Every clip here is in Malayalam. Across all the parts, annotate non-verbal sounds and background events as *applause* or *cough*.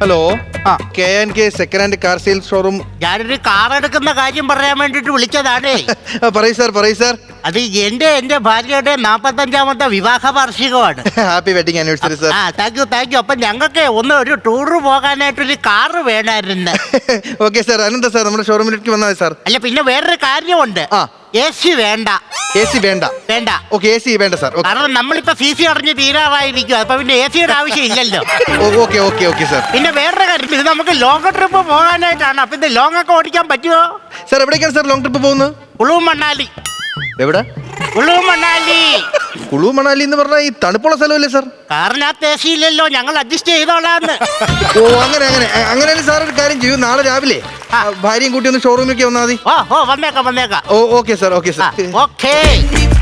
ഹലോ? ആ. K N K second hand car sale showroom ഞാനൊരു കാർ എടുക്കുന്ന കാര്യം പറയാൻ വേണ്ടിട്ട് വിളിച്ചതാണേ. പറയൂ സാർ പറയൂ സാർ അത് എന്റെ എന്റെ ഭാര്യയുടെ നാപ്പത്തഞ്ചാമത്തെ വിവാഹ വാർഷികമാണ്. ഹാപ്പി വെഡിങ് ആനിവേഴ്സറി സാർ ആ താങ്ക് യു താങ്ക് യു അപ്പൊ ഞങ്ങൾക്ക് ഒന്ന് ഒരു ടൂറ് പോകാനായിട്ടൊരു കാർ വേണമായിരുന്നു ഓക്കെ *laughs* സാർ അനന്താ സാർ നമ്മുടെ ഷോറൂമിലേക്ക് വന്നാൽ സാർ അല്ല പിന്നെ വേറൊരു കാര്യമുണ്ട്. ആ. എ സി വേണ്ട. എ സി വേണ്ട. വേണ്ട. ഓക്കെ എ സി വേണ്ട സാർ കാരണം നമ്മളിപ്പോ സി സി അടഞ്ഞ് തീരാറായിരിക്കും. അപ്പൊ പിന്നെ എ സിയുടെ ആവശ്യം ഇല്ലല്ലോ ഓക്കെ ഓക്കെ ഓക്കെ സാർ പിന്നെ വേറൊരു കാര്യം ഇത് നമുക്ക് ലോങ് ട്രിപ്പ് പോകാനായിട്ടാണ്. അപ്പൊ ഇത് ലോങ് ഒക്കെ ഓടിക്കാൻ പറ്റുമോ സാർ എവിടേക്കാണ് സാർ ലോങ് ട്രിപ്പ് പോകുന്നത്? ഉളു മണ്ണാലി എവിടെ? ഉളു മണാലി. കുളു മണാലി എന്ന് പറഞ്ഞാൽ ഈ തണുപ്പുള്ള സ്ഥലമല്ലേ സാർ? കാറിനകത്ത് എ സി ഇല്ലല്ലോ ഞങ്ങൾ അഡ്ജസ്റ്റ് ചെയ്തോളാന്ന് ഓ അങ്ങനെ അങ്ങനെ. അങ്ങനെയാണ് സാർ ഒരു കാര്യം ചെയ്യൂ. നാളെ രാവിലെ ആ. ഭാര്യയും കൂട്ടി ഒന്ന് ഷോറൂമിലേക്ക് വന്നാൽ മതി. ഓ ഓ വന്നേക്കാം വന്നേക്കാം. ഓ okay sir okay sir. Okay.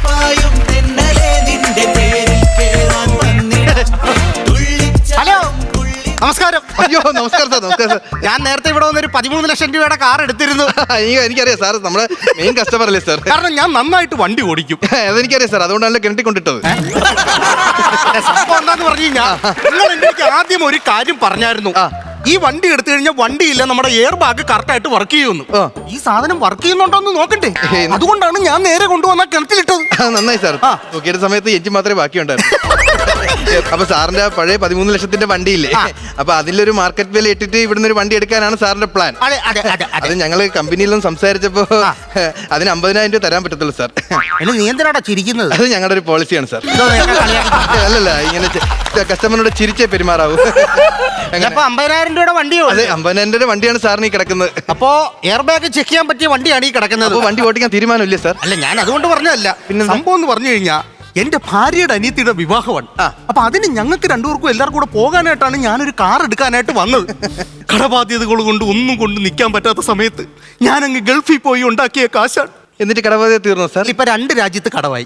പായും തെന്നലെ നിന്റെ പേരിൽ കേറാൻ വന്നിട ഹലോ നമസ്കാരം. അയ്യോ നമസ്കാരം സാർ നമസ്കാരം സാർ. ഞാൻ നേരത്തെ ഇവിടെ വന്നൊരു പതിമൂന്ന് ലക്ഷം രൂപയുടെ കാർ എടുത്തിരുന്നു. *laughs* എനിക്ക് എനിക്കറിയാം സാർ നമ്മുടെ മെയിൻ കസ്റ്റമർ അല്ലേ സാർ? കാരണം ഞാൻ നന്നായിട്ട് വണ്ടി ഓടിക്കും. *laughs* അതെനിക്കറിയാം സാർ അതുകൊണ്ടാണല്ലോ കിണറ്റി കൊണ്ടിട്ടത്. സംഭവം എന്താന്ന് പറഞ്ഞു കഴിഞ്ഞാൽ നിങ്ങൾ എനിക്ക് ആദ്യം ഒരു കാര്യം പറഞ്ഞായിരുന്നു. ഈ വണ്ടി എടുത്തു കഴിഞ്ഞാൽ വണ്ടിയില്ല നമ്മുടെ എയർ ബാഗ് കറക്റ്റ് ആയിട്ട് വർക്ക് ചെയ്യുന്നു ഈ സാധനം വർക്ക് ചെയ്യുന്നുണ്ടോ എന്ന് നോക്കട്ടെ അതുകൊണ്ടാണ് ഞാൻ നേരെ കൊണ്ടുവന്ന കിണറ്റിലിട്ടത്. നന്നായി സാർ. ആ. നോക്കിയ സമയത്ത് എഞ്ചിൻ മാത്രമേ ബാക്കിയുണ്ടായിരുന്നു. *laughs* *laughs* അപ്പൊ സാറിന്റെ പഴയ പതിമൂന്ന് ലക്ഷത്തിന്റെ വണ്ടിയില്ലേ? ഇല്ലേ അപ്പൊ അതിലൊരു മാർക്കറ്റ് വില ഇട്ടിട്ട് ഇവിടുന്ന് ഒരു വണ്ടി എടുക്കാനാണ് സാറിന്റെ പ്ലാൻ. അതെ അതെ അതെ അത്. ഞങ്ങൾ ഞങ്ങൾ കമ്പനിയിലും സംസാരിച്ചപ്പോ *laughs* അതിന് അമ്പതിനായിരം രൂപ തരാൻ പറ്റത്തുള്ളൂ സാർ. എന്നെ നീ എന്തിനാടാ ചിരിക്കുന്നത്? അത് ഞങ്ങളുടെ ഒരു പോളിസിയാണ് സാർ. ഇതോ നിന്നെ കളിയാക്കി. അല്ലല്ല ഇങ്ങനെ കസ്റ്റമറിനോട് ചിരിച്ചേ പെരുമാറാവൂ. *laughs* അങ്ങനെ. അപ്പൊ അമ്പതിനായിരം രൂപയുടെ വണ്ടിയോ? അതെ അമ്പതിനായിരം രൂപയുടെ വണ്ടിയാണ് സാറിന് ഈ കിടക്കുന്നത്. അപ്പോ എയർ ബാഗ് ചെക്ക് ചെയ്യാൻ പറ്റിയ വണ്ടിയാണ് ഈ കിടക്കുന്നത്. അപ്പൊ വണ്ടി ഓടിക്കാൻ തീരുമാനമില്ലേ സാർ? അല്ല ഞാൻ അതുകൊണ്ട് പറഞ്ഞതല്ല. പിന്നെ സംഭവം എന്ന് പറഞ്ഞു കഴിഞ്ഞാൽ എന്റെ ഭാര്യയുടെ അനിയത്തിയുടെ വിവാഹമാണ്. അപ്പൊ അതിന് ഞങ്ങൾക്ക് രണ്ടുപേർക്കും എല്ലാവർക്കും കൂടെ പോകാനായിട്ടാണ് ഞാനൊരു കാർ എടുക്കാനായിട്ട് വന്നത്. *laughs* കടബാധ്യതകൾ കൊണ്ട് ഒന്നും കൊണ്ട് നിൽക്കാൻ പറ്റാത്ത സമയത്ത് ഞാനങ്ങ് ഗൾഫിൽ പോയി ഉണ്ടാക്കിയ കാശാണ്. എന്നിട്ട് കടബാധ്യത തീർന്നു സാർ? ഇപ്പൊ രണ്ട് രാജ്യത്ത് കടവായി.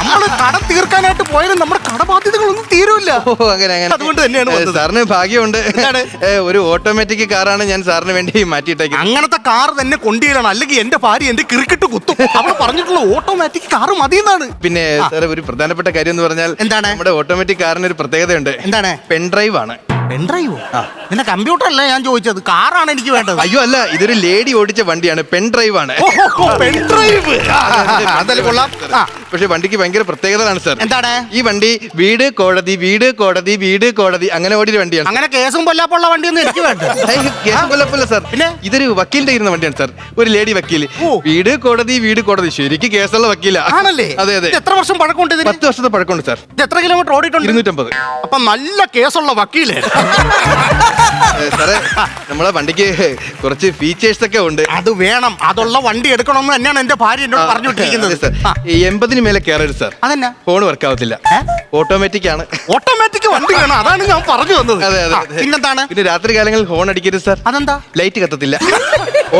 നമ്മൾ കട തീർക്കാനായിട്ട് പോയാലും നമ്മുടെ കടബാധ്യതകളൊന്നും തീരുമില്ല ഓ അങ്ങനെ അങ്ങനെ. അതുകൊണ്ട് തന്നെയാണ് ഏ, വന്നത്. സാറിന് ഭാഗ്യമുണ്ട്. എന്താണ്? ഏ, ഒരു ഓട്ടോമാറ്റിക് കാറാണ് ഞാൻ സാറിന് വേണ്ടി മാറ്റിയിട്ടേക്കുന്നത്. അങ്ങനത്തെ കാർ തന്നെ കൊണ്ടുവരണം അല്ലെങ്കിൽ എന്റെ ഭാര്യ എന്റെ ക്രിക്കറ്റ് കുത്തും. അവൾ പറഞ്ഞിട്ടുള്ള ഓട്ടോമാറ്റിക് കാർ മതി എന്നാണ് പിന്നെ സാർ ഒരു പ്രധാനപ്പെട്ട കാര്യം എന്ന് പറഞ്ഞാൽ എന്താണ്? നമ്മുടെ ഓട്ടോമാറ്റിക് കാറിന് ഒരു പ്രത്യേകതയുണ്ട്. എന്താണ്? പെൻ ഡ്രൈവ് ആണ്. പെൺഡ്രൈവോ നിന്റെ കമ്പ്യൂട്ടർ അല്ല ഞാൻ ചോദിച്ചത്? കാറാണ് എനിക്ക് വേണ്ടത്. അയ്യോ അല്ല ഇതൊരു ലേഡി ഓടിച്ച വണ്ടിയാണ്. പെൻഡ്രൈവ് ആണ്. പെൺഡ്രൈവ് അതല്ല കൊള്ളാം. പക്ഷെ വണ്ടിക്ക് ഭയങ്കര പ്രത്യേകതയാണ് സാർ. എന്താണ്? ഈ വണ്ടി വീട് കോടതി വീട് കോടതി വീട് കോടതി അങ്ങനെ ഓടിയ വണ്ടിയാണ്. അങ്ങനെ കേസും പൊല്ലാപ്പുള്ള വണ്ടിയൊന്നും എനിക്ക് വേണ്ട. *laughs* കേസും കൊല്ലപ്പല്ല സാർ. പിന്നെ? ഇതൊരു വക്കീലിന്റെ ഇരുന്ന വണ്ടിയാണ് സാർ. ഒരു ലേഡി വക്കീൽ. ഓ. വീട് കോടതി വീട് കോടതി. ശരിക്ക് കേസുള്ള വക്കീലാണല്ലേ *laughs* അതെ അതെ. ഇത് എത്ര വർഷം പഴക്കമുണ്ട് ഇതിന്? പത്ത് വർഷത്തെ പഴക്കമുണ്ട് സാർ. ഇത് എത്ര കിലോമീറ്റർ ഓടിയിട്ടുണ്ട്? ഇരുന്നൂറ്റമ്പത്. അപ്പൊ നല്ല കേസുള്ള വക്കീലേ. *laughs* സാറേ നമ്മളെ വണ്ടിക്ക് കുറച്ച് ഫീച്ചേഴ്സ് ഒക്കെ ഉണ്ട്. അത് വേണം. അതുള്ള വണ്ടി എടുക്കണമെന്ന് തന്നെയാണ് എന്റെ ഭാര്യ എന്നോട് പറഞ്ഞുകൊണ്ടിരിക്കുന്നത്. സാർ. ഈ എൺപതിന് മേലെ കയറരുത് സാർ. അതന്നെ? ഫോൺ വർക്ക് ആവത്തില്ല. ഓട്ടോമാറ്റിക് ആണ്. ഓട്ടോമാറ്റിക് വണ്ടി വേണം. അതാണ് ഞാൻ പറഞ്ഞു വന്നത്. അതെ അതെ. പിന്നെന്താണ്? പിന്നെ രാത്രി കാലങ്ങളിൽ ഹോൺ അടിക്കരുത് സാർ. അതെന്താ? ലൈറ്റ് കത്തത്തില്ല.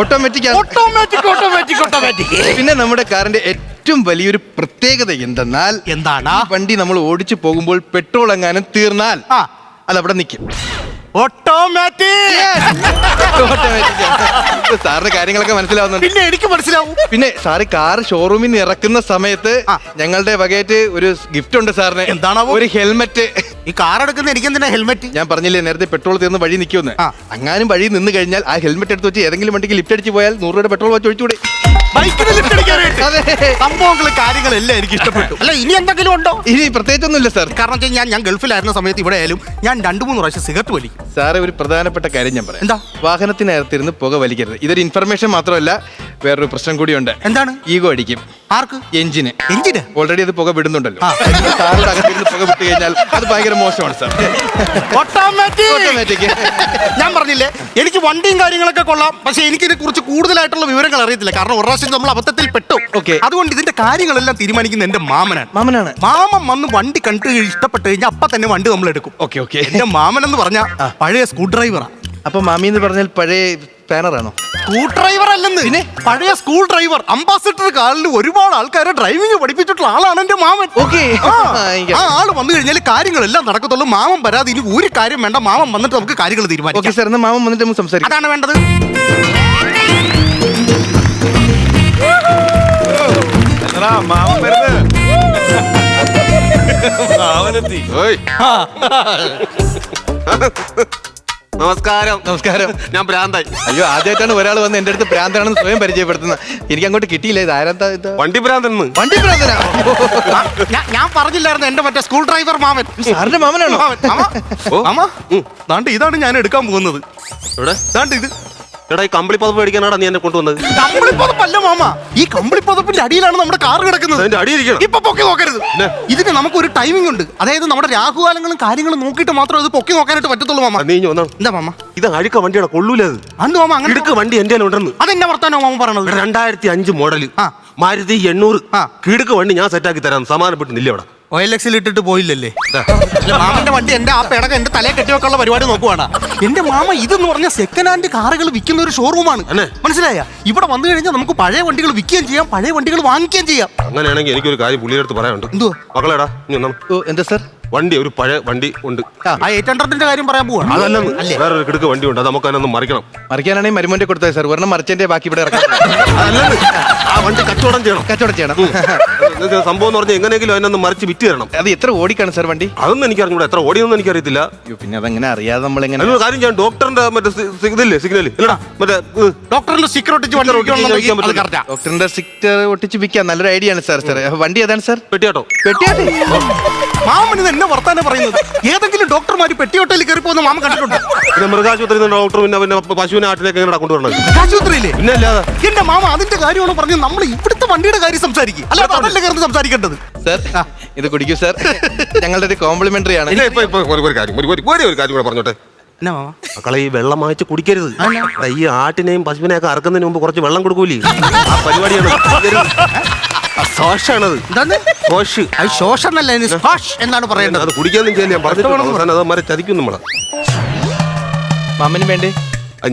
ഓട്ടോമാറ്റിക് ഓട്ടോമാറ്റിക് ഓട്ടോമാറ്റിക് ഓട്ടോമാറ്റിക് പിന്നെ നമ്മുടെ കാറിന്റെ ഏറ്റവും വലിയൊരു പ്രത്യേകത എന്തെന്നാൽ എന്താണ്? വണ്ടി നമ്മൾ ഓടിച്ചു പോകുമ്പോൾ പെട്രോൾ എങ്ങാനും തീർന്നാൽ. അത് അവിടെ നിൽക്കും. ഓട്ടോമാറ്റിക് ഓട്ടോമാറ്റിക് സാറിന് കാര്യങ്ങളൊക്കെ മനസ്സിലാവുന്നുണ്ട്. പിന്നെ എനിക്ക് മനസ്സിലാവും. പിന്നെ സാറ് കാർ ഷോറൂമിൽ നിന്ന് ഇറക്കുന്ന സമയത്ത് ഞങ്ങളുടെ വകയായിട്ട് ഒരു ഗിഫ്റ്റ് ഉണ്ട് സാറിന്. എന്താണ് ഒരു ഹെൽമെറ്റ്. ഈ കാർ എടുക്കുന്ന എനിക്ക് എന്തിനാ ഹെൽമെറ്റ്? ഞാൻ പറഞ്ഞില്ലേ നേരത്തെ പെട്രോൾ തീർന്ന് വഴി നിൽക്കുമെന്ന് അങ്ങാനും വഴി നിന്ന് കഴിഞ്ഞാൽ ആ ഹെൽമെറ്റ് എടുത്ത് വെച്ച് ഏതെങ്കിലും വണ്ടിക്ക് ലിഫ്റ്റ് അടിച്ച് പോയാൽ നൂറ് രൂപയുടെ പെട്രോൾ വെച്ച് ഒഴിച്ചുകൂടെ. ബൈക്കിന് ലിഫ്റ്റ് അടിക്കാനായിട്ട്. അതെ. സംഭവങ്ങൾ കാര്യങ്ങളെല്ലാം എനിക്ക് ഇഷ്ടപ്പെട്ടു. അല്ല ഇനി എന്തെങ്കിലും ഉണ്ടോ? ഇനി പ്രത്യേകിച്ചൊന്നുമില്ല സാർ കാരണം വെച്ചാൽ ഞാൻ ഞാൻ ഗൾഫിലായിരുന്ന സമയത്ത് ഇവിടെ ആയാലും ഞാൻ രണ്ടു മൂന്ന് പ്രാവശ്യം സിഗരറ്റ് വലിക്കും സാറേ ഒരു പ്രധാനപ്പെട്ട കാര്യം ഞാൻ പറയാം. എന്താ? വാഹനത്തിനകത്തിരുന്ന് പുക വലിക്കരുത്. ഇതൊരു ഇൻഫർമേഷൻ മാത്രമല്ല വേറൊരു പ്രശ്നം കൂടിയുണ്ട്. എന്താണ്? ഈഗോ അടിക്കും. ആർക്ക്? എഞ്ചിന്. എഞ്ചിന്? ഓൾറെഡി അത് പുക വിടുന്നുണ്ടല്ലോ. ആ. സാറിന്റെ അകത്തിരുന്ന് പുക വിട്ട് കഴിഞ്ഞാൽ അത് ഭയങ്കര മോശമാണ് സാർ ഓട്ടോമാറ്റിക് ഓട്ടോമാറ്റിക് ഞാൻ പറഞ്ഞില്ലേ എനിക്ക് വണ്ടിയും കാര്യങ്ങളൊക്കെ കൊള്ളാം പക്ഷെ എനിക്ക് ഇതിനെ കുറിച്ച് കൂടുതലായിട്ടുള്ള വിവരങ്ങൾ അറിയത്തില്ല. കാരണം ഒരു പ്രാവശ്യം നമ്മൾ അബദ്ധത്തിൽ പെട്ടു. ഓക്കെ അതുകൊണ്ട് ഇതിന്റെ കാര്യങ്ങളെല്ലാം തീരുമാനിക്കുന്ന എന്റെ മാമനാണ്. മാമനാണ്. മാമൻ വന്ന് വണ്ടി കണ്ടു ഇഷ്ടപ്പെട്ടു കഴിഞ്ഞാൽ അപ്പൊ തന്നെ വണ്ടി നമ്മൾ എടുക്കും. ഓക്കെ ഓക്കെ എന്റെ മാമൻ എന്ന് പറഞ്ഞാൽ പഴയ സ്ക്രൂ ഡ്രൈവറാണ് അപ്പൊ മാമി എന്ന് പറഞ്ഞാൽ പഴയ സ്പാനറാണോ സ്കൂൾ ഡ്രൈവർ അല്ലെന്ന്. പിന്നെ പഴയ സ്കൂൾ ഡ്രൈവർ അംബാസിഡർ കാറിൽ ഒരുപാട് ആൾക്കാരെ ഡ്രൈവിംഗ് പഠിപ്പിച്ചിട്ടുള്ള ആളാണ് എന്റെ മാമൻ. ഓക്കെ *laughs* ആ, ആൾ വന്നു കഴിഞ്ഞാൽ കാര്യങ്ങളെല്ലാം നടക്കത്തുള്ളൂ. മാമൻ വരാതെ ഇനി ഒരു കാര്യം വേണ്ട. മാമൻ വന്നിട്ട് നമുക്ക് കാര്യങ്ങൾ ഓക്കെ തീരുമാനിക്കാം സാർ എന്നാൽ മാമൻ വന്നിട്ട് നമുക്ക് സംസാരിക്കാം. അതാണ് വേണ്ടത്. എടാ, മാമൻ വരുന്ന്. മാമനെത്തി. ഓയ്. *laughs* *laughs* നമസ്കാരം. നമസ്കാരം. ഞാൻ ഭ്രാന്തായി. അയ്യോ ആദ്യമായിട്ടാണ് ഒരാൾ വന്ന് എന്റെ അടുത്ത് ഭ്രാന്താണെന്ന് സ്വയം പരിചയപ്പെടുത്തുന്നത്. എനിക്ക് അങ്ങോട്ട് കിട്ടിയില്ല ഇത്. ആരാ ഇത്? വണ്ടി ഭ്രാന്തൻ വണ്ടി ഭ്രാന്തനാ? ഞാ- ഞാൻ പറഞ്ഞില്ലായിരുന്നു എന്റെ മറ്റേ സ്കൂൾ ഡ്രൈവർ മാമൻ. സാറിന്റെ മാമനാണോ? മാമൻ, മാമ, ഓ. മാമ, ദാണ്ട് ഇതാണ് ഞാൻ എടുക്കാൻ പോകുന്നത്. എവിടെ? ദാണ്ട് ഇത്. എടാ ഈ കമ്പിളി പതപ്പ് മേടിക്കാനാടാ നീ എന്നെ കൊണ്ടുവന്നത്? കമ്പിളിപ്പതപ്പല്ല മാമ. ഈ കമ്പിളിപ്പതപ്പിന്റെ അടിയിലാണ് നമ്മുടെ കാർ കിടക്കുന്നത്. അതിന്റെ അടിയിരിക്കണം. ഇപ്പൊ പൊക്കി നോക്കരുത്. ഇതിന് നമുക്ക് ഒരു ടൈമിംഗ് ഉണ്ട്. അതായത് നമ്മുടെ രാഹുകാലങ്ങളും കാര്യങ്ങളും നോക്കിയിട്ട് മാത്രം ഇത് പൊക്കി നോക്കാനായിട്ട് പറ്റത്തുള്ളൂ മാമ. നീ ഇഞ്ഞി വന്നാണ് എന്താ മാമ? ഇത് അഴുക്ക വണ്ടിയുടെ കൊള്ളൂല അത്. അന്ന് മാമ അങ്ങനെ കിടുക്ക് വണ്ടി എന്റെ ഉണ്ടെന്ന് അതെന്നെ വർത്താനോ മാമ പറയണത്? രണ്ടായിരത്തി അഞ്ച് മോഡൽ ആ. മാരുതി എണ്ണൂറ്. ആ. കിടുക്ക് വണ്ടി ഞാൻ സെറ്റാക്കി തരാം സമാനപ്പെട്ട് നില്ല ഇവിടെ. ഒ എൽ എക്സിൽ ഇട്ടിട്ട് പോയില്ലല്ലേ? അല്ല, മാമന്റെ വണ്ടി എന്റെ ആ പിടക എന്റെ തലയെ കെട്ടിവെക്കാനുള്ള പരിപാടി നോക്കുവാണ്. എന്റെ മാമ ഇതെന്ന് പറഞ്ഞ സെക്കൻഡ് ഹാൻഡ് കാറുകൾ വിൽക്കുന്ന ഒരു ഷോറൂമാണ് അല്ലേ? മനസ്സിലായ? ഇവിടെ വന്നു കഴിഞ്ഞാൽ നമുക്ക് പഴയ വണ്ടികൾ വിൽക്കുകയും ചെയ്യാം പഴയ വണ്ടികൾ വാങ്ങിക്കുകയും ചെയ്യാം. അങ്ങനെയാണെങ്കിൽ എനിക്കൊരു കാര്യം പുള്ളിയുടെ അടുത്ത് പറയാനുണ്ട്. എന്തോ മക്കളേടാ ഇനി ഒന്നാം ഓ എന്താ സാർ? വണ്ടി ഒരു പഴയ വണ്ടി ഉണ്ട്. ആ എയ്റ്റ് ഹൺഡ്രഡിന്റെ കാര്യം പറയാൻ പോവാണ് അതല്ല അല്ലേ? വേറൊരു കിടക്ക് വണ്ടി ഉണ്ട് അത് നമുക്ക് അതിനൊന്ന് മറിക്കണം. മറിക്കാനാണെങ്കിൽ മരുമോന്റെ കൊടുത്തത് സാർ ഒരെണ്ണം മറിച്ചതിന്റെ ബാക്കി ഇവിടെ ഇറക്കാം. ആ വണ്ടി കച്ചവടം ചെയ്യണം. കച്ചവടം ചെയ്യണം. സംഭവം എന്ന് പറഞ്ഞാൽ എങ്ങനെയെങ്കിലും അതിനൊന്ന് മറിച്ച് വിറ്റ് തരണം. അത് എത്ര ഓടിക്കാണ് സാർ വണ്ടി? അതൊന്നും എനിക്ക് അറിഞ്ഞൂടാ എത്ര ഓടിയൊന്നും എനിക്കറിയത്തില്ല. അയ്യോ പിന്നെ അതങ്ങനെ അറിയാതെ നമ്മൾ എങ്ങനെ കാര്യം ചെയ്യാം. ഡോക്ടറിന്റെ മറ്റേ ഇതില്ലേ സിഗ്നൽ ഇല്ലടാ മറ്റേ ഇത്. ഡോക്ടറിന്റെ സീക്രട്ട് ഡോക്ടറിന്റെ സിക്റ്റർ ഒട്ടിച്ച് വിൽക്കാം. നല്ലൊരു ഐഡിയ ആണ് സാർ സാർ വണ്ടി ഏതാണ് സാർ പെട്ടിയാട്ടോ. പെട്ടിയാട്ടെ? മാമൻ എന്നെ വർത്താനം പറയുന്നത്? ഏതെങ്കിലും ഡോക്ടർമാര് പെട്ടി ഹോട്ടലിൽ കയറി പോകുന്ന മാമ കണ്ടിട്ടുണ്ട്? പിന്നെ മൃഗാശുപത്രി ഡോക്ടർ പിന്നെ പിന്നെ പശുവിനെ ആട്ടിലേക്ക് എങ്ങനെ കൊണ്ടുവരണം. ആശുപത്രിയിലെ പിന്നെ അല്ലാതെ എന്റെ മാമ അതിന്റെ കാര്യമാണ് പറഞ്ഞത് നമ്മൾ ഇവിടുത്തെ വണ്ടിയുടെ കാര്യം സംസാരിക്കും. അല്ല അതല്ലേ കയറി സംസാരിക്കേണ്ടത്? സർ ഇത് കുടിക്കൂ സർ ഞങ്ങളുടെ ഒരു കോംപ്ലിമെന്ററി ആണ്. ഇല്ല, ഇപ്പൊ ഇപ്പൊ ഒരു ഒരു കാര്യം ഒരു ഒരു ഒരേ ഒരു കാര്യം കൂടെ പറഞ്ഞോട്ടെ. എന്നാ മാമ? മക്കളെ ഈ വെള്ളം വാങ്ങിച്ച് കുടിക്കരുത്. എടാ, ഈ ആട്ടിനെയും പശുവിനെയൊക്കെ അറക്കുന്നതിന് മുമ്പ് കുറച്ച് വെള്ളം കൊടുക്കൂലേ? *laughs* ആ പരിപാടിയാണ്. ആ, ദോഷാണത് എന്താണ് ദോഷ് അത് ശോഷം സ്പാഷ് എന്നാണ് പറയേണ്ടത് അത് കുടിക്കാനും ചെയ്യില്ല ഞാൻ പറഞ്ഞിട്ടുണ്ട്. അത് അമ്മരെ ചതിക്കും നമ്മളെ. മാമന് വേണ്ടി?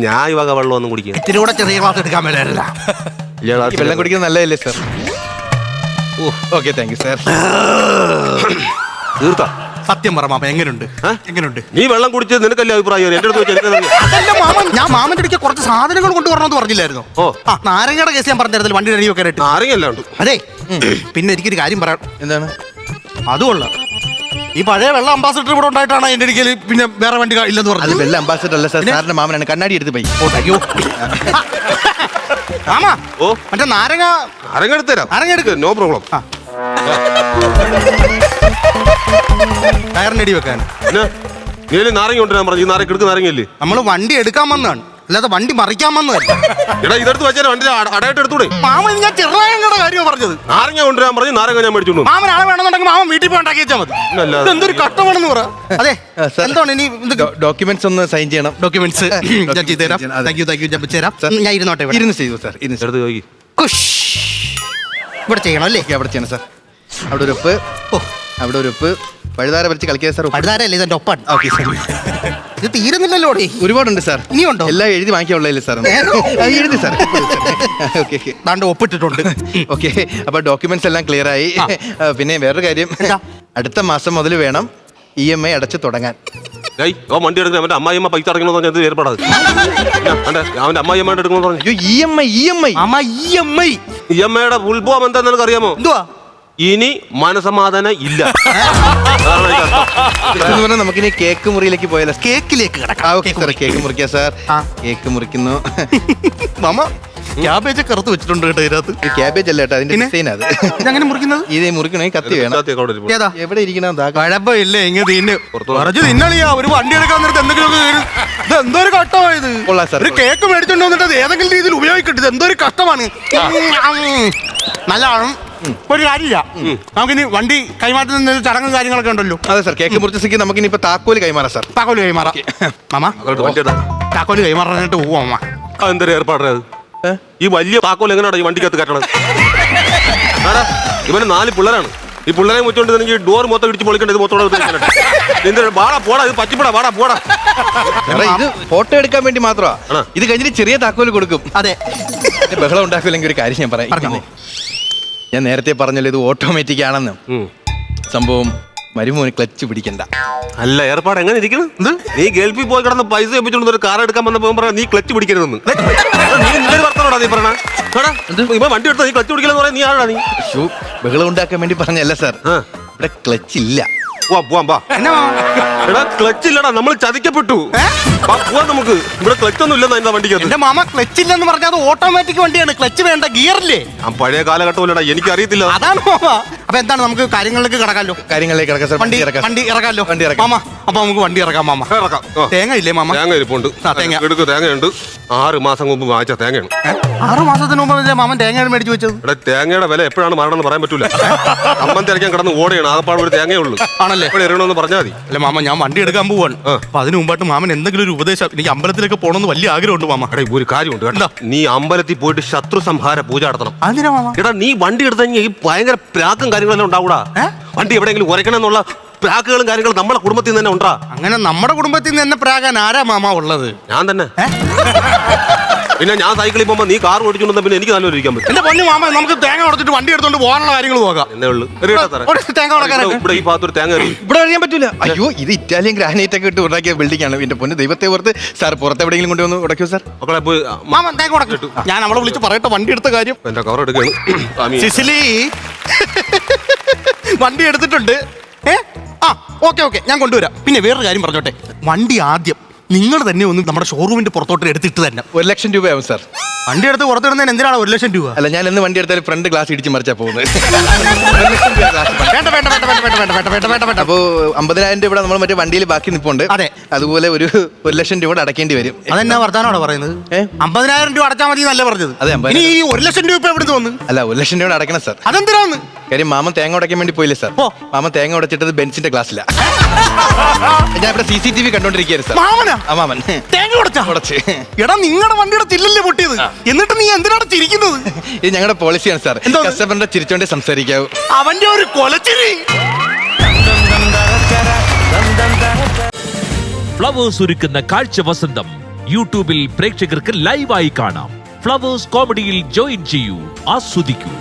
ഞാൻ ഈ വക വെള്ളം ഒന്നും കുടിക്കുക ഇത്തിരി കൂടെ ചെറിയ ക്ലാസ് എടുക്കാൻ ഈ വെള്ളം കുടിക്കുന്നത് നല്ലതല്ലേ സാർ ഓ ഓക്കെ താങ്ക് യു സാർ തീർത്താ. സത്യം പറ മാമ എങ്ങനെയുണ്ട്? എങ്ങനെയുണ്ട് നീ വെള്ളം കുടിച്ചത് നിനക്കല്ലേ അഭിപ്രായം? എന്റെ അടുത്ത് എനിക്കതറിയാം. അതല്ല മാമൻ ഞാൻ മാമന്റെ അടുക്ക കുറച്ച് സാധനങ്ങൾ കൊണ്ടുവരണമെന്ന് പറഞ്ഞില്ലായിരുന്നു? ഓ. ആ നാരങ്ങയുടെ കേസ് ഞാൻ പറഞ്ഞിരുന്നില്ല വണ്ടി റെഡി വെക്കാനായിട്ട് നാരങ്ങയല്ല ഉണ്ട്. അതെ. പിന്നെ എനിക്കൊരു കാര്യം പറയാം. എന്താണ്? അതുകൊള്ള ഈ പഴയ വെള്ള അംബാസിഡർ ഇവിടെ ഉണ്ടായിട്ടാണ് എന്റെ അടുക്കൽ പിന്നെ വേറെ വണ്ടി കാ- ഇല്ലെന്ന് അത് പറഞ്ഞത് വെള്ള അംബാസിഡർ അല്ല സാർ സാറിന്റെ മാമനാണ്. കണ്ണാടി എടുത്ത് പോയി. ഓ, അയ്യോ. ആമാ ഓ. മറ്റേ നാരങ്ങ നാരങ്ങ എടുത്തരാം നാരങ്ങ എടുക്ക്. No problem. ആ. ടയറിന് അടി വെക്കാൻ പിന്നെ നാരങ്ങ ഉണ്ട് ഞാൻ പറഞ്ഞു. ഈ നാരങ്ങ എടുക്കുന്ന നാരങ്ങയില്ലേ? നമ്മൾ വണ്ടി എടുക്കാൻ വന്നതാണ്. അല്ലാതെ വണ്ടി മറിക്കാൻ വന്നതല്ല. എടാ ഇതെടുത്ത് വെച്ചാൽ വണ്ടി അട- അടയായിട്ട് എടുത്തൂടെ? മാമൻ ഞാൻ ചെറുനായങ്ങളുടെ കാര്യമാണ് പറഞ്ഞത്. നാരങ്ങ കൊണ്ടുവരാൻ പറഞ്ഞു. നാരങ്ങ ഞാൻ മേടിച്ചോണ്ട് മാമൻ ആളെ വേണമെന്നുണ്ടെങ്കിൽ മാമൻ വീട്ടിൽ പോയി ഉണ്ടാക്കി വെച്ചാൽ മതി. എന്തൊരു കഷ്ടമാണെന്ന് പറ. അതെ എന്താണ് ഇനി ഡോക്യുമെന്റ്സ് ഒന്ന് സൈൻ ചെയ്യണം. ഡോക്യുമെന്റ്സ് ഞാൻ ചെയ്തു തരാം. താങ്ക് യു താങ്ക് യു ഞാൻ സർ. ഞാൻ ഇരുന്നോട്ടെ ഇവിടെ. ഇരുന്ന് ചെയ്തു സാർ ഇരുന്ന് എടുത്ത് കുഷ്. ഇവിടെ ചെയ്യണം അല്ലേ? അവിടെ ചെയ്യണം സാർ. അവിടെ ഒരു ഉപ്പ്. ഓ. അവിടെ ഒരു ഉപ്പ്. പഴുതാര വലിച്ച് കളിക്കുക സാർ. പഴുതാരല്ലേ ഇതെന്റെ ഒപ്പാണ്? Okay sir. ഇത് തീരുന്നില്ലല്ലോ ഡേ ഒരുപാടുണ്ട് സാർ. ഇനിയുണ്ടോ? എല്ലാം എഴുതി വാങ്ങിക്കാനുള്ളതല്ലേ സാർ. എഴുതി സാർ. ഓക്കെ താണ്ട് ഒപ്പിട്ടിട്ടുണ്ട്. ഓക്കെ അപ്പൊ ഡോക്യുമെന്റ്സ് എല്ലാം ക്ലിയർ ആയി. പിന്നെ വേറൊരു കാര്യം. എന്താ? അടുത്ത മാസം മുതൽ വേണം ഇ എം ഐ അടച്ച് തുടങ്ങാൻ. ഓ വണ്ടി എടുക്കുന്ന അവന്റെ അമ്മായിയമ്മ പൈസ അടക്കണമെന്ന് പറഞ്ഞാൽ ഇത് ഏർപ്പെടാതെ അവന്റെ അവന്റെ അമ്മായിയമ്മയുടെ എടുക്കണമെന്ന് പറഞ്ഞു. അയ്യോ E M I E M I. അമ്മ E M I. E M ഐയുടെ ഉത്ഭവം നിനക്ക് അറിയാമോ എന്തുവാ? ഇനി മനസമാധാനം ഇല്ല. അതാണ് അതിന്റെ അർത്ഥം. എന്ന് പറഞ്ഞാൽ നമുക്കിനി കേക്ക് മുറിയിലേക്ക് പോയാലോ? കേക്കിലേക്ക് ആ കിടക്കാം ഓക്കെ സാർ കേക്ക് മുറിക്കാം സാർ ആ. കേക്ക് മുറിക്കുന്നു. *laughs* മാമ ക്യാബേജ് കറുത്ത് വെച്ചിട്ടുണ്ട് കേട്ടോ ഇതിനകത്ത്. ഇത് ക്യാബേജ് അല്ല കേട്ടോ അതിന്റെ പിന്നെ? ഡിസൈൻ അത്. ഇതെങ്ങനെ മുറിക്കുന്നത്? *laughs* ഇത് മുറിക്കണമെങ്കിൽ കത്തി വേണം. ചാത്തിയൊക്കെ അവിടെ ഇരിപ്പുണ്ട്. ഏതാ? എവിടെ ഇരിക്കണം ദാ കുഴപ്പമില്ല എങ്ങനെ തിന്നു. പുറത്ത് പോ. കുറച്ച് തിന്നളിയാ ഒരു വണ്ടി എടുക്കാൻ നേരത്ത് എന്തെങ്കിലുമൊക്കെ കേറി- ഇത് എന്തോ ഒരു കൊള്ളാം സാർ, ഒരു കേക്ക് മേടിച്ചോണ്ട് വന്നിട്ട് അത് ഏതെങ്കിലും രീതിയിൽ ഉപയോഗിക്കട്ടെ ഇത് എന്തോ ഒരു കഷ്ടമാണ് ഒരു കാര്യമില്ല. നമുക്കിനി വണ്ടി കൈമാറ്റുന്ന ചടങ്ങും കാര്യങ്ങളൊക്കെ ഉണ്ടല്ലോ. അതെ സാർ കേക്ക് മുറിച്ച നമുക്ക് നമുക്കിനി ഇപ്പൊ താക്കോൽ കൈമാറാം സാർ. താക്കോൽ കൈമാറാം. മാമ. താക്കോൽ കൈമാറാനായിട്ട് പോവാ മാമ. അതെന്തൊരു ഏർപ്പാടാ ഈ വലിയ താക്കോൽ എങ്ങനെയാണ് ഈ വണ്ടിക്കകത്ത് കയറ്റണത് ആടാ, ഇവന് നാല് പിള്ളേരാണ്. ഈ പിള്ളേരെ മുറ്റോണ്ട് എനിക്ക് ഡോർ മൊത്തം ഇടിച്ച് പൊളിക്കേണ്ടത് മൊത്തം. വാടാ പോടാ ഇത് പറ്റിപ്പടാ വാടാ പോടാ. ഇത് ഫോട്ടോ എടുക്കാൻ വേണ്ടി മാത്രമാ. ഇത് കഴിഞ്ഞിട്ട് ചെറിയ താക്കോൽ കൊടുക്കും. അതെ. ബഹളം ഉണ്ടാക്കില്ലെങ്കിൽ ഒരു കാര്യം ഞാൻ പറയാം. ഞാൻ നേരത്തെ പറഞ്ഞല്ലോ ഇത് ഓട്ടോമാറ്റിക് ആണെന്ന്. സംഭവം മരുമോന് ക്ലച്ച് പിടിക്കണ്ട. അല്ല ഏർപ്പാട് എങ്ങനെ ഇരിക്കണം നീ ഗൾഫിൽ പോയി കിടന്ന് പൈസ വെപ്പിച്ചോണ്ട് ഒരു കാർ എടുക്കാൻ വന്നപ്പോ പോകുമ്പോ നീ ക്ലച്ച് പിടിക്കരുതെന്ന്. വർത്തമാനോടാ നീ പറഞ്ഞ ഇപ്പൊ വണ്ടി എടുത്താ നീ ക്ലച്ച് പിടിക്കലെന്ന് പറയാൻ നീ ആരാടാ നീ? ബഹളം ഉണ്ടാക്കാൻ വേണ്ടി പറഞ്ഞല്ല സാർ. ഇവിടെ ക്ലച്ച് ഇല്ല. പോവാം പോവാം വാ. എന്നാ? മാമ എടാ ക്ലച്ച് ഇല്ലടാ നമ്മൾ ചതിക്കപ്പെട്ടു. വാ, പോവാം നമുക്ക്. ഇവിടെ ക്ലച്ച് ഒന്നും ഇല്ലെന്നാ എന്താ വണ്ടിക്കകത്ത് എന്റെ മാമ ക്ലച്ച് ഇല്ലെന്ന് പറഞ്ഞാൽ അത് ഓട്ടോമാറ്റിക് വണ്ടിയാണ്. ക്ലച്ച് വേണ്ട ഗിയറില്ലേ ആ പഴയ കാലഘട്ടമല്ലടാ എനിക്ക് അറിയത്തില്ല അതാണ് മാമ? അപ്പൊ എന്താണ് നമുക്ക് കാര്യങ്ങളിലേക്ക് കിടക്കാമല്ലോ കാര്യങ്ങളിലേക്ക് കിടക്കാം വണ്ടി വണ്ടി ഇറക്കാമല്ലോ വണ്ടി ഇറക്കാം. മാമ അപ്പൊ നമുക്ക് വണ്ടി ഇറക്കാം മാമ. ഇറക്കാം. തേങ്ങ ഇല്ലേ മാമ? തേങ്ങ ഇരിപ്പുണ്ട്. ആ, തേങ്ങ. എടുക്ക് തേങ്ങയുണ്ട്. ആറ് മാസം മുമ്പ് വാങ്ങിച്ച തേങ്ങയാണ്. ആറു മാസത്തിന് മുമ്പ് അല്ലേ മാമൻ തേങ്ങ മേടിച്ച് വെച്ചത്? ഇവിടെ തേങ്ങയുടെ വില എപ്പോഴാണ് മാറണമെന്ന് പറയാൻ പറ്റൂല. അമ്മൻ തിരക്കാൻ കിടന്ന് ഓടെയാണ് ആകപ്പാട് ഒരു തേങ്ങയേ ഉള്ളൂ. ആണല്ലേ? എപ്പോഴും എറിയണമെന്ന് പറഞ്ഞാൽ മതി. അല്ല മാമ ഞാൻ വണ്ടി എടുക്കാൻ പോവാണ്. ആ. അപ്പൊ അതിന് മുമ്പായിട്ട് മാമൻ എന്തെങ്കിലും ഒരു ഉപദേശം എനിക്ക് അമ്പലത്തിലേക്ക് പോകണമെന്ന് വലിയ ആഗ്രഹമുണ്ട് മാമ. എടാ ഒരു കാര്യമുണ്ട് കേട്ടോ. നീ അമ്പലത്തിൽ പോയിട്ട് ശത്രു സംഹാര പൂജ നടത്തണം. അതിനാ മാമ? എടാ നീ വണ്ടി എടുത്തെങ്കിൽ ഈ ഭയങ്കര പ്രാക്കും കാര്യങ്ങളെല്ലാം ഉണ്ടാവൂടാ. ഏ? വണ്ടി എവിടെയെങ്കിലും ഉരയ്ക്കണം എന്നുള്ള പ്രാക്കുകളും കാര്യങ്ങളും നമ്മളെ കുടുംബത്തിൽ നിന്ന് തന്നെ ഉണ്ടാ? അങ്ങനെ നമ്മുടെ കുടുംബത്തിൽ നിന്ന് തന്നെ പ്രാകാൻ ആരാ മാമാ ഉള്ളത്? ഞാൻ തന്നെ. പിന്നെ ഞാൻ സൈക്കിളിൽ പോകുമ്പോൾ നീ കാർ ഓടിച്ചുകൊണ്ട് പിന്നെ എനിക്ക് നല്ലൊരു ഇരിക്കാൻ പറ്റും. എന്റെ പൊന്നു മാമ നമുക്ക് തേങ്ങ ഉടച്ചിട്ട് വണ്ടി എടുത്തോണ്ട് പോകാനുള്ള കാര്യങ്ങൾ പോകാം. എന്നേ ഉള്ളൂ. ഒരു തേങ്ങ. ഇവിടെ- ഈ ഭാഗത്തൊരു തേങ്ങ ഇവിടെ അറിയാൻ പറ്റൂല. അയ്യോ ഇത് ഇറ്റാലിയൻ ഗ്രാനൈറ്റ് ഒക്കെ ഇട്ട് ഉണ്ടാക്കിയ ബിൽഡിംഗ് ആണ്. എന്റെ പൊന്ന് ദൈവത്തെ ഓർത്ത് സാർ പുറത്ത് എവിടെയെങ്കിലും കൊണ്ടുവന്ന് ഉടക്കൂ സാർ? മക്കളെ മാമ തേങ്ങ ഉടക്കിട്ടു ഞാൻ അവളെ വിളിച്ച് പറയട്ടെ വണ്ടി എടുത്ത കാര്യം. എന്റെ കവർ എടുക്കുകയാണ്. *laughs* സിസിലി. *laughs* വണ്ടി എടുത്തിട്ടുണ്ട്. ഏ? ആ ഓക്കെ ഓക്കെ. ഞാൻ കൊണ്ടുവരാം. പിന്നെ വേറൊരു കാര്യം പറഞ്ഞോട്ടെ. വണ്ടി ആദ്യം നിങ്ങൾ തന്നെ ഒന്ന് നമ്മുടെ ഷോറൂമിന്റെ പുറത്തോട്ട് എടുത്തിട്ട് തന്നെ. ഒരു ലക്ഷം രൂപയാവും സർ വണ്ടി എടുത്ത് പുറത്തിടുന്നതിന് എന്തിനാണ് ഒരു ലക്ഷം രൂപ? അല്ല ഞാൻ എന്ന് വണ്ടി എടുത്താൽ ഫ്രണ്ട് ഗ്ലാസ് ഇടിച്ച് മറിച്ചാ പോകുന്നത്. *laughs* വേണ്ട വേണ്ട വേണ്ട വേണ്ട വേണ്ട വേണ്ട വേണ്ട വേണ്ട അപ്പോ അമ്പതിനായിരം രൂപ നമ്മൾ മറ്റേ വണ്ടിയിൽ ബാക്കി നിപ്പുണ്ട്. അതെ. അതുപോലെ ഒരു ഒരു ലക്ഷം രൂപ അടക്കേണ്ടി വരും. അതെന്നാ വർത്താനോടെ പറയുന്നത്? ഏ? അമ്പതിനായിരം രൂപ അടച്ചാൽ മതി നല്ല പറഞ്ഞത്? അതെ, അമ്പതിനായിരം. ഇനി ഈ ഒരു ലക്ഷം രൂപ എവിടെ വന്ന്? അല്ല ഒരു ലക്ഷം രൂപ അടക്കണം സർ അതെന്തിനാന്ന്? കാര്യം മാമൻ തേങ്ങ ഉടയ്ക്കാൻ വേണ്ടി പോയില്ലേ സാർ ഓ. മാമൻ തേങ്ങ ഉടച്ചിട്ടത് ബെൻസിന്റെ ഗ്ലാസ്സില ഞാൻ ഇവിടെ സി സി ടി വി കണ്ടോണ്ടിരിക്കുകയായിരുന്നു സാർ മാമനാ? മാമൻ തേങ്ങ കൊടുത്താ ഉടച്ച് എടാ നിങ്ങളുടെ വണ്ടിയുടെ ചില്ലല്ലേ പൊട്ടിയത്? എന്നിട്ട് നീ എന്തിനാണ് ചിരിക്കുന്നത്? ഇത് ഞങ്ങളുടെ പോളിസിയാണ് സാർ? കസ്റ്റമറിന്റെ ചിരിച്ചോണ്ടേ സംസാരിക്കാവൂ. അവന്റെ ഒരു കൊലച്ചിരി. ഫ്ലവേഴ്സ് ഒരുക്കുന്ന കാഴ്ച വസന്തം യൂട്യൂബിൽ പ്രേക്ഷകർക്ക് ലൈവായി കാണാം. ഫ്ലവേഴ്സ് കോമഡിയിൽ ജോയിൻ ചെയ്യൂ. ആസ്വദിക്കൂ.